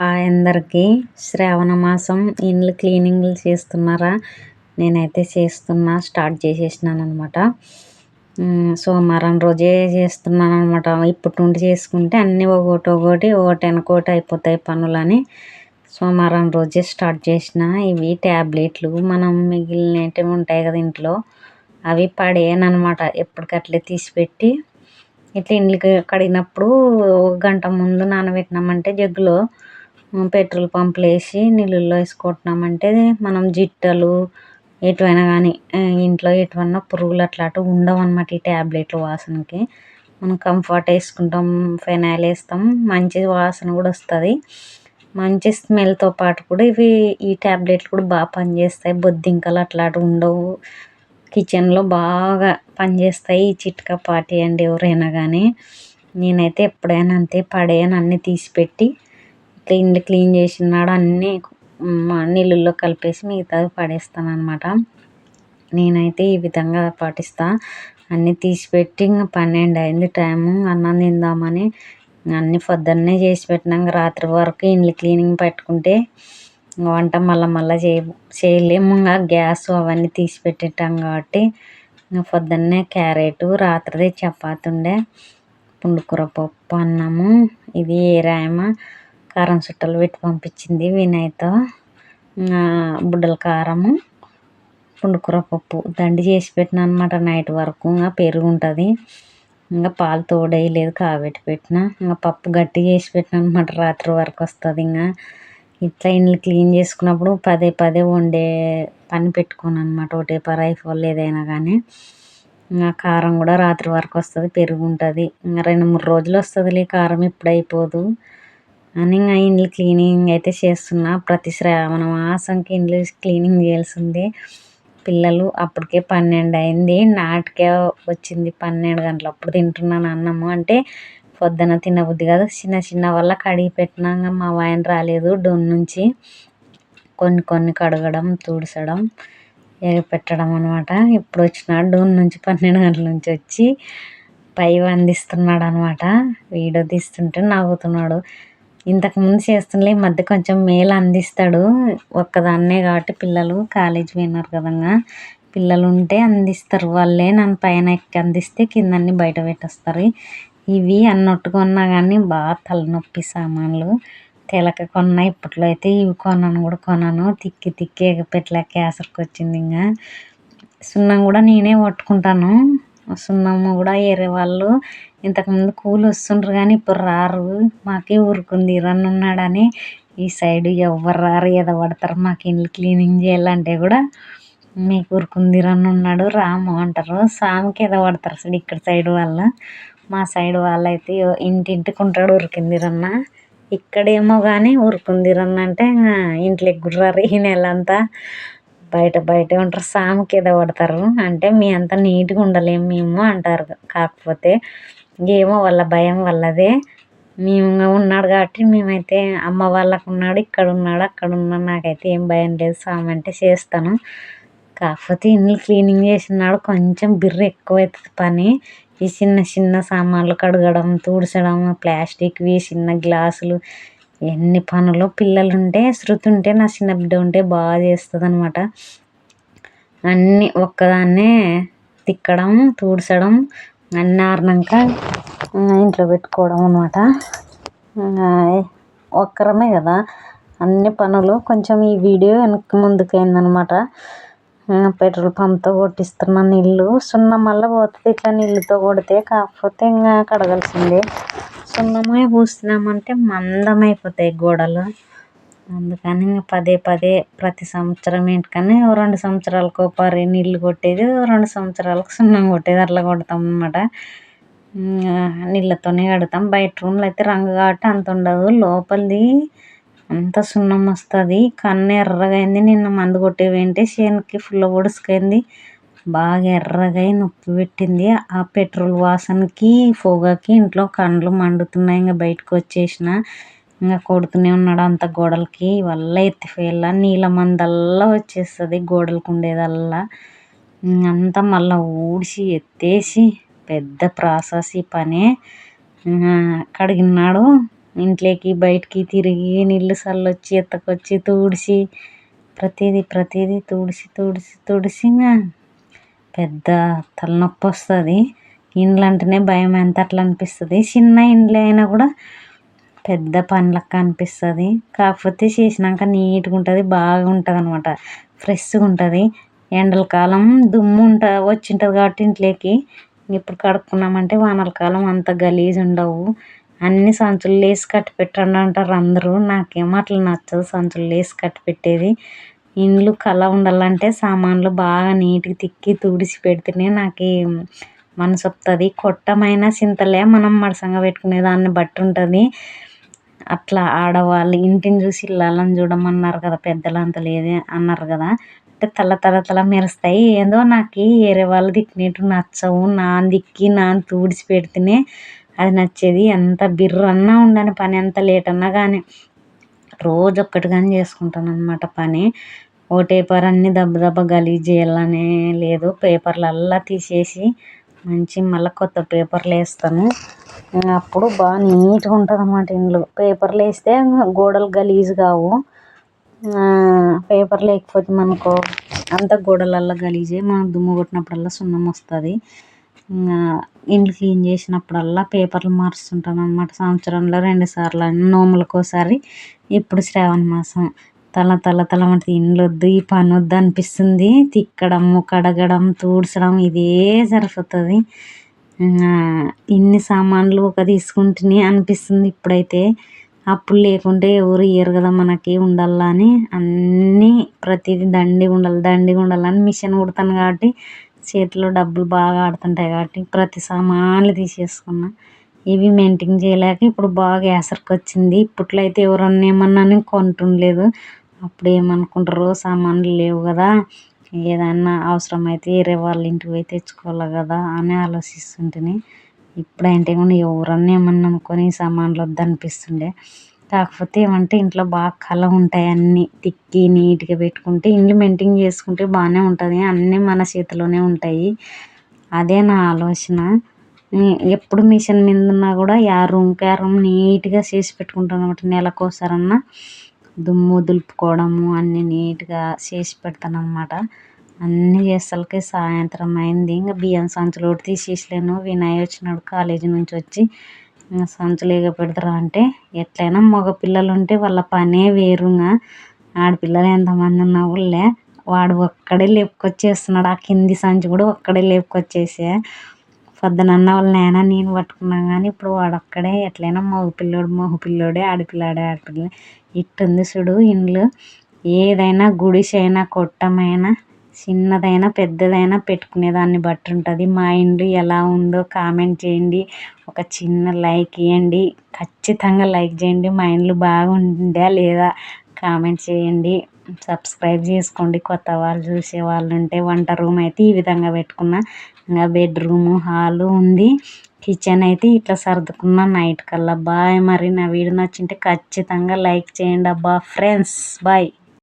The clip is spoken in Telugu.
అందరికీ శ్రావణ మాసం ఇండ్లు క్లీనింగ్లు చేస్తున్నారా? నేనైతే చేస్తున్నా స్టార్ట్ చేసేసినాను అనమాట సోమవారం రోజే చేస్తున్నాను అనమాట ఇప్పటి నుండి చేసుకుంటే అన్నీ ఒకటి ఒకటి ఒకటి వెనకోటి అయిపోతాయి పనులని. సోమవారం రోజే స్టార్ట్ చేసిన ఇవి ట్యాబ్లెట్లు మనం మిగిలినవి ఉంటాయి కదా ఇంట్లో అవి పడేయను అనమాట ఎప్పటికట్లే తీసిపెట్టి ఇట్లా ఇండ్లకి కడిగినప్పుడు ఒక గంట ముందు నానబెట్టినామంటే జగ్గులో పెట్రోల్ పంపులు వేసి నీళ్ళల్లో వేసుకుంటున్నామంటే మనం జిట్టలు ఎటువైనా కానీ ఇంట్లో ఎటువన్నా పురుగులు అట్లాంటివి ఉండవు అనమాట ఈ ట్యాబ్లెట్లు వాసనకి. మనం కంఫర్ట్ వేసుకుంటాం ఫెనాయిల్ వేస్తాం మంచి వాసన కూడా వస్తుంది. మంచి స్మెల్తో పాటు కూడా ఇవి ఈ ట్యాబ్లెట్లు కూడా బాగా పనిచేస్తాయి. బొద్దింకలు అట్లాంటివి ఉండవు. కిచెన్లో బాగా పనిచేస్తాయి ఈ చిట్కా పాటియండి ఎవరైనా కానీ నేనైతే ఎప్పుడైనా అంతే పడేయను అన్నీ తీసిపెట్టి క్లీన్ క్లీన్ చేసినాడు అన్నీ నీళ్ళల్లో కలిపేసి మిగతాది పడేస్తాను అనమాట నేనైతే ఈ విధంగా పాటిస్తా. అన్నీ తీసిపెట్టి ఇంకా పన్నెండు అయింది టైము. అన్నం తిందామని అన్నీ పొద్దున్నే చేసి పెట్టినాక రాత్రి వరకు ఇండ్లు క్లీనింగ్ పెట్టుకుంటే వంట మళ్ళీ మళ్ళీ చేయ చేయలేము ఇంకా గ్యాస్ అవన్నీ తీసి పెట్టేటాం కాబట్టి పొద్దున్నే క్యారెట్ రాత్రిదే చపాతి ఉండే పుండుకూర పప్పు అన్నము. ఇది ఏరాయమ కారం చుట్టలు పెట్టి పంపించింది వినయ్తో. బుడ్డల కారము పుండుకూర పప్పు. దండి చేసి పెట్టిన అనమాట నైట్ వరకు. ఇంకా పెరుగు ఉంటుంది. ఇంకా పాలు తోడేయలేదు కాబెట్టి పెట్టిన. ఇంకా పప్పు గట్టి చేసి పెట్టిన అనమాట రాత్రి వరకు వస్తుంది ఇంకా. ఇట్లా ఇండ్లు క్లీన్ చేసుకున్నప్పుడు పదే పదే వండే పని పెట్టుకోను అనమాట ఒకటే పరాయి అయిపోలేదు ఏదైనా కానీ. ఇంకా కారం కూడా రాత్రి వరకు వస్తుంది పెరుగు ఉంటుంది. ఇంకా రెండు మూడు రోజులు వస్తుందిలే కారం ఇప్పుడు అయిపోదు ఇంకా ఇండ్లు క్లీనింగ్ అయితే చేస్తున్నా. ప్రతి శ్రావణ మాసంకి ఇండ్లు క్లీనింగ్ చేయాల్సిందే. పిల్లలు అప్పటికే పన్నెండు అయింది. నాటికే వచ్చింది పన్నెండు గంటలు అప్పుడు తింటున్నాను అన్నము అంటే పొద్దున తినబుద్ది కాదు. చిన్న చిన్న వల్ల కడిగి పెట్టినాక మా వాయన రాలేదు. డొన్ నుంచి కొన్ని కొన్ని కడగడం తుడచడం పెట్టడం అనమాట ఇప్పుడు వచ్చినాడు డోన్ నుంచి పన్నెండు గంటల నుంచి వచ్చి పై అందిస్తున్నాడు అనమాట వీడియో తీస్తుంటే నవ్వుతున్నాడు. ఇంతకుముందు చేస్తుండే ఈ మధ్య కొంచెం మేలు అందిస్తాడు. ఒక్కదాన్నే కాబట్టి పిల్లలు కాలేజీ పోయినారు కదంగా. పిల్లలు ఉంటే అందిస్తారు వాళ్ళే నన్ను పైన ఎక్కి అందిస్తే కింద అన్ని బయట పెట్టేస్తారు. ఇవి అన్నట్టు కొన్నా కానీ బాగా తలనొప్పి సామాన్లు. తెలక కొన్నా ఇప్పట్లో అయితే ఇవి కొన్నాను కూడా కొన్నాను తిక్కి తిక్కి ఎగపెట్ల క్యాసర్కి వచ్చింది ఇంకా సున్నం కూడా నేనే పట్టుకుంటాను. సున్నము కూడా వేరే వాళ్ళు. ఇంతకుముందు కూలి వస్తుండ్రు కానీ ఇప్పుడు రారు. మాకే ఊరుకుంది. రన్ ఉన్నాడని ఈ సైడ్ ఎవ్వరు రారు. ఏదో పడతారు. మాకు ఇల్లు క్లీనింగ్ చేయాలంటే కూడా మీకు ఊరుకుంది. రన్ ఉన్నాడు. రాము అంటారు. సామికి ఏదో పడతారు అసలు ఇక్కడ సైడ్ వాళ్ళు. మా సైడ్ వాళ్ళైతే ఇంటింటికి ఉంటాడు ఉరికింది రన్న ఇక్కడేమో కానీ ఉరుకుంది రన్న అంటే ఇంట్లోకి గుర్రారు ఈ నెల అంతా బయట బయటే ఉంటారు. సాము కింద పడతారు అంటే మీ అంత నీట్గా ఉండలేము మేము అంటారు. కాకపోతే ఏమో వాళ్ళ భయం వల్లదే మేము ఉన్నాడు కాబట్టి మేమైతే అమ్మ వాళ్ళకు ఉన్నాడు ఇక్కడ ఉన్నాడు అక్కడ ఉన్నాడు. నాకైతే ఏం భయం లేదు సాము అంటే చేస్తాను. కాకపోతే ఇల్లు క్లీనింగ్ చేసినాడు కొంచెం బిర్ర ఎక్కువ అవుతుంది పని. ఈ చిన్న చిన్న సామాన్లు కడగడం తుడచడం ప్లాస్టిక్వి చిన్న గ్లాసులు ఎన్ని పనులు పిల్లలు ఉంటే శృతి ఉంటే నా చిన్న బిడ్డ ఉంటే బాగా చేస్తుంది అనమాట అన్నీ ఒక్కదాన్నే తిక్కడం తూడ్చడం అన్నీ ఆరినాక ఇంట్లో పెట్టుకోవడం అనమాట. ఒక్కరమే కదా. అన్ని పనులు కొంచెం ఈ వీడియో వెనక్కి ముందుకు అయిందనమాట పెట్రోల్ పంప్తో కొట్టిస్తున్న నీళ్ళు. సున్నం వల్ల పోతుంది ఇట్లా నీళ్ళతో కొడితే కాకపోతే ఇంకా కడగాల్సిందే. సున్నమే పూసినామంటే మందం అయిపోతాయి గోడలు. అందుకని ఇంకా పదే పదే ప్రతి సంవత్సరం ఏంటికని రెండు సంవత్సరాలకు పరి నీళ్ళు కొట్టేది రెండు సంవత్సరాలకు సున్నం కొట్టేది అట్లా కొడతాం అనమాట నీళ్ళతోనే కడతాం. బయట రూమ్లో అయితే రంగు కాబట్టి అంత ఉండదు. లోపలిది అంత సున్నం వస్తుంది. కన్ను ఎర్రగా అయింది నిన్న మందు కొట్టేవేంటి చేనుకి ఫుల్ ఒడుసుకైంది బాగా ఎర్రగా అయి నొప్పి పెట్టింది. ఆ పెట్రోల్ వాసనకి పొగకి ఇంట్లో కండ్లు మండుతున్నాయి. ఇంకా బయటకు వచ్చేసిన. ఇంకా కొడుతూనే ఉన్నాడు అంత గోడలకి. వల్ల ఎత్తిపోయేలా నీళ్ళ మందల్లా వచ్చేస్తుంది గోడలకు ఉండేదల్లా అంతా మళ్ళీ ఊడ్చి ఎత్తేసి పెద్ద ప్రాసెస్ ఈ పని. కడిగినాడు ఇంట్లోకి బయటికి తిరిగి నీళ్ళు చల్లొచ్చి ఎత్తకొచ్చి తుడిచి ప్రతిదీ ప్రతిదీ తుడిచి తుడిచి తుడిచి ఇంకా పెద్ద తలనొప్పి వస్తుంది. ఇండ్లు అంటేనే భయం ఎంత అట్లా అనిపిస్తుంది? చిన్న ఇండ్లు అయినా కూడా పెద్ద పనులకు అనిపిస్తుంది. కాకపోతే చేసినాక నీట్గా ఉంటుంది బాగా ఉంటుంది అనమాట ఫ్రెష్గా ఉంటుంది. ఎండల కాలం దుమ్ము ఉంట వచ్చింటుంది కాబట్టి ఇంట్లోకి. ఇప్పుడు కడుక్కున్నామంటే వానల కాలం అంత గలీజ్ ఉండవు అన్ని సంచులు వేసి కట్టి పెట్టండి అంటారు అందరూ. నాకేమో అట్లా నచ్చదు సంచులు వేసి కట్టి పెట్టేది. ఇండ్లు కళ ఉండాలంటే సామాన్లు బాగా నీట్గా తిక్కి తుడిచి పెడితేనే నాకు మనసు వస్తుంది కొట్టమైన చింతలే మనం మడసంగా పెట్టుకునే దాన్ని బట్టి ఉంటుంది. అట్లా ఆడవాళ్ళు ఇంటిని చూసి ఇల్లాలని చూడమన్నారు కదా పెద్దలు అంత లేదే అన్నారు కదా. అంటే తల తల తల మెరుస్తాయి. ఏందో నాకు వేరే వాళ్ళు దిక్కినట్టు నచ్చవు. నా దిక్కి నా తుడిచి పెడితేనే అది నచ్చేది. ఎంత బిర్రన్నా ఉండని పని ఎంత లేట్ అన్నా కానీ రోజు ఒక్కటి కానీ చేసుకుంటాను అనమాట పని. ఓ పేపర్ అన్నీ దెబ్బ దెబ్బ గలీజ్ చేయాలనే లేదు. పేపర్లల్లా తీసేసి మంచి మళ్ళీ కొత్త పేపర్లు వేస్తాను అప్పుడు బాగా నీట్గా ఉంటుంది అన్నమాట ఇండ్లు. పేపర్లు వేస్తే గోడలు గలీజ్ కావు పేపర్ లేకపోతే మనకు అంత గోడలల్లా గలీజే మనం దుమ్ము కొట్టినప్పుడల్లా సున్నం వస్తుంది. ఇండ్లు క్లీన్ చేసినప్పుడల్లా పేపర్లు మారుస్తుంటాను అనమాట సంవత్సరంలో రెండుసార్లు నోములకు ఒకసారి. ఇప్పుడు శ్రావణ మాసం. తల తల తల అంటే ఇండ్లు వద్దు ఈ పని వద్దు అనిపిస్తుంది. తిక్కడము కడగడం తూడ్చడం ఇదే సరిపోతుంది. ఇన్ని సామాన్లు ఒక తీసుకుంటుని అనిపిస్తుంది ఇప్పుడైతే. అప్పుడు లేకుంటే ఎవరు ఇయ్యరు కదా మనకి ఉండాలని. అని అన్నీ ప్రతిదీ దండిగా ఉండాలి దండిగా ఉండాలని మిషన్ కుడతాను కాబట్టి చేతిలో డబ్బులు బాగా ఆడుతుంటాయి కాబట్టి ప్రతి సామాన్లు తీసేసుకున్నా. ఇవి మెయింటైన్ చేయలేక ఇప్పుడు బాగా ఎసరికి వచ్చింది ఇప్పట్లో అయితే ఎవరన్నా ఏమన్నా కొంటుండలేదు. అప్పుడు ఏమనుకుంటారు సామాన్లు లేవు కదా. ఏదన్నా అవసరమైతే వేరే వాళ్ళ ఇంటికి పోయి తెచ్చుకోవాలి కదా అని ఆలోచిస్తుంటిని. ఇప్పుడంటే కూడా ఎవరన్నా ఏమన్నా అనుకొని సామాన్లు వద్దనిపిస్తుండే. కాకపోతే ఏమంటే ఇంట్లో బాగా కళ ఉంటాయి అన్నీ. తిక్కి నీట్గా పెట్టుకుంటే ఇల్లు మెయింటైన్ చేసుకుంటే బాగానే ఉంటుంది. అన్నీ మన చేతిలోనే ఉంటాయి. అదే నా ఆలోచన. ఎప్పుడు మిషన్ మీద ఉన్నా కూడా ఆ రూమ్కి ఆ రూమ్ నీట్గా చేసి పెట్టుకుంటాను అనమాట నెలకోసారన్నా దుమ్ము దులుపుకోవడము అన్నీ నీట్గా చేసి పెడతాను అనమాట అన్నీ చేసలకి సాయంత్రం అయింది. ఇంకా బియ్యం సంచులు ఒకటి తీసేసలేను వినయ్ వచ్చినాడు కాలేజీ నుంచి వచ్చి సంచులు ఏగ పెడతారా అంటే ఎట్లయినా మగ పిల్లలు ఉంటే వాళ్ళ పనే వేరుగా. ఆడపిల్లలు ఎంతమంది ఉన్నా కూడా వాడు ఒక్కడే లేపుకొచ్చేస్తున్నాడు. ఆ కింది సంచి కూడా ఒక్కడే లేపుకొచ్చేసే. పొద్దునన్న వాళ్ళ నేనా నేను పట్టుకున్నాను కానీ ఇప్పుడు వాడొక్కడే ఎట్లయినా మగ పిల్లోడు మగ పిల్లోడే ఆడపిల్లాడే ఆడపిల్ల. ఇట్టుంది చూడు ఇండ్లు. ఏదైనా గుడిసైనా కొట్టమైనా చిన్నదైనా పెద్దదైనా పెట్టుకునే దాన్ని బట్టి ఉంటుంది మా ఇండ్లు ఎలా ఉందో కామెంట్ చేయండి. ఒక చిన్న లైక్ ఇవ్వండి ఖచ్చితంగా లైక్ చేయండి. మా ఇండ్లు బాగుందా లేదా కామెంట్ చేయండి. సబ్స్క్రైబ్ చేసుకోండి. కొత్త వాళ్ళు చూసే వాళ్ళు ఉంటే వంట రూమ్ అయితే ఈ విధంగా పెట్టుకున్న. ఇంకా బెడ్రూము హాలు ఉంది. కిచెన్ అయితే ఇట్లా సర్దుకున్నా నైట్ కల్లా. బాయ్ మరి నా వీడియో నచ్చింటే ఖచ్చితంగా లైక్ చేయండి అబ్బా. Friends bye.